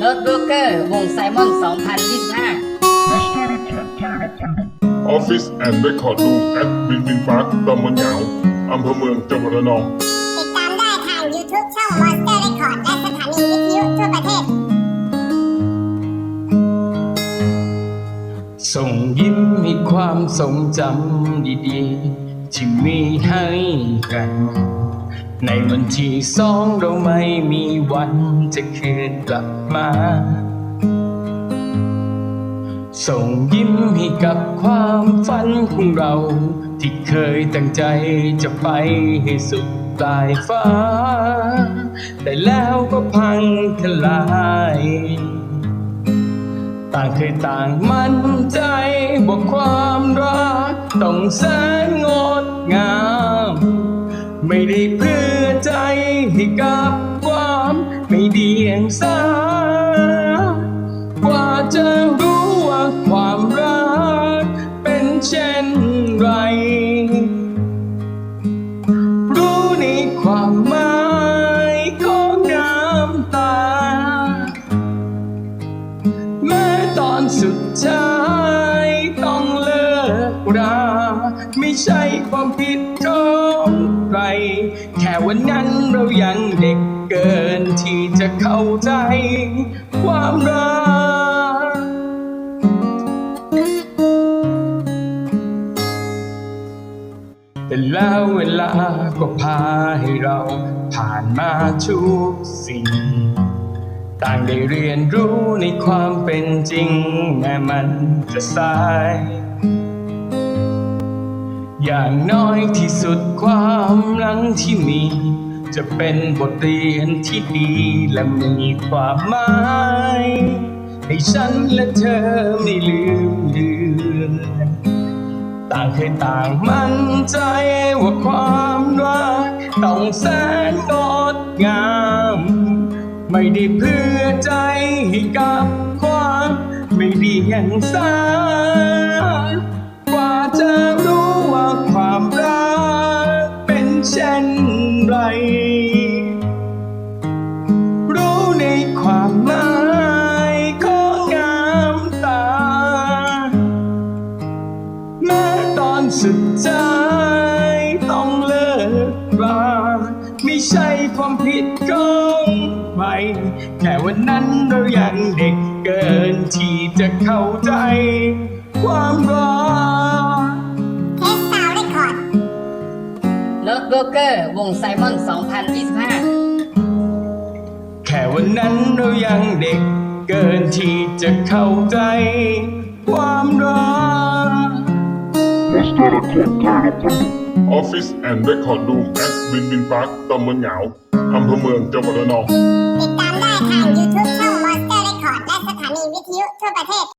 โน้ตบล็อกเกอร์วงไซมอน 2025 ออฟฟิศแอนด์เรคคอร์ดรูมแอดวินวินพาร์คตำบลเหงาอำเภอเมืองจังหวัดระนอง ติดตามได้ทาง YouTube ช่อง Monster Record และสถานีวิทยุทั่วประเทศ ส่งยิ้มให้ความทรงจำดีๆ ที่มีให้กัน ในวันที่สองเราไม่มีวันจะคืนกลับมา ส่งยิ้มให้กับความฝันของเรา ที่เคยตั้งใจจะไปให้สุดปลายฟ้า แต่แล้วก็พังทลาย ต่างเคยต่างมั่นใจว่าความรัก ต้องแสนงดงาม ไม่ได้เพื่อ ให้กับความไม่เดียงสากว่าจะรู้ว่าความรักเป็นเช่นไร รู้ในความหมายของน้ำตาแม้ตอนสุดท้ายต้องเลิกรา ไม่ใช่ความผิด แค่วันนั้นเรายังเด็กเกินที่จะเข้าใจความรัก แต่แล้วเวลาก็พาให้เราผ่านมาทุกสิ่ง ต่างได้เรียนรู้ในความเป็นจริงแม้มันจะสาย อย่างน้อยที่สุดความหลังที่มี จะเป็นบทเรียนที่ดีและมีความหมายให้ฉันและเธอไม่ลืมเลือนต่างเคยต่างมั่นใจว่าความรักต้องแสนงดงาม ไม่ได้เพื่อใจให้กับความ ไม่ดีอย่างสาก เช่นไร รู้ในความหมายของน้ำตา แม้ตอนสุดท้ายต้องเลิกราไม่ใช่ความผิดของใครแค่วันนั้นเรายังเด็กเกินที่จะเข้าใจ เกอร์วงไซมอน 2025 แค่วันนั้นเรายังเด็กเกินที่จะเข้าใจ ความรักออฟฟิศแอนด์เรคคอร์ดรูมแอดวินวินพาร์คตำบลเหงาอำเภอเมืองจังหวัดระนอง ติดตามได้ทาง YouTube ช่อง Monster Record และสถานีวิทยุทั่วประเทศ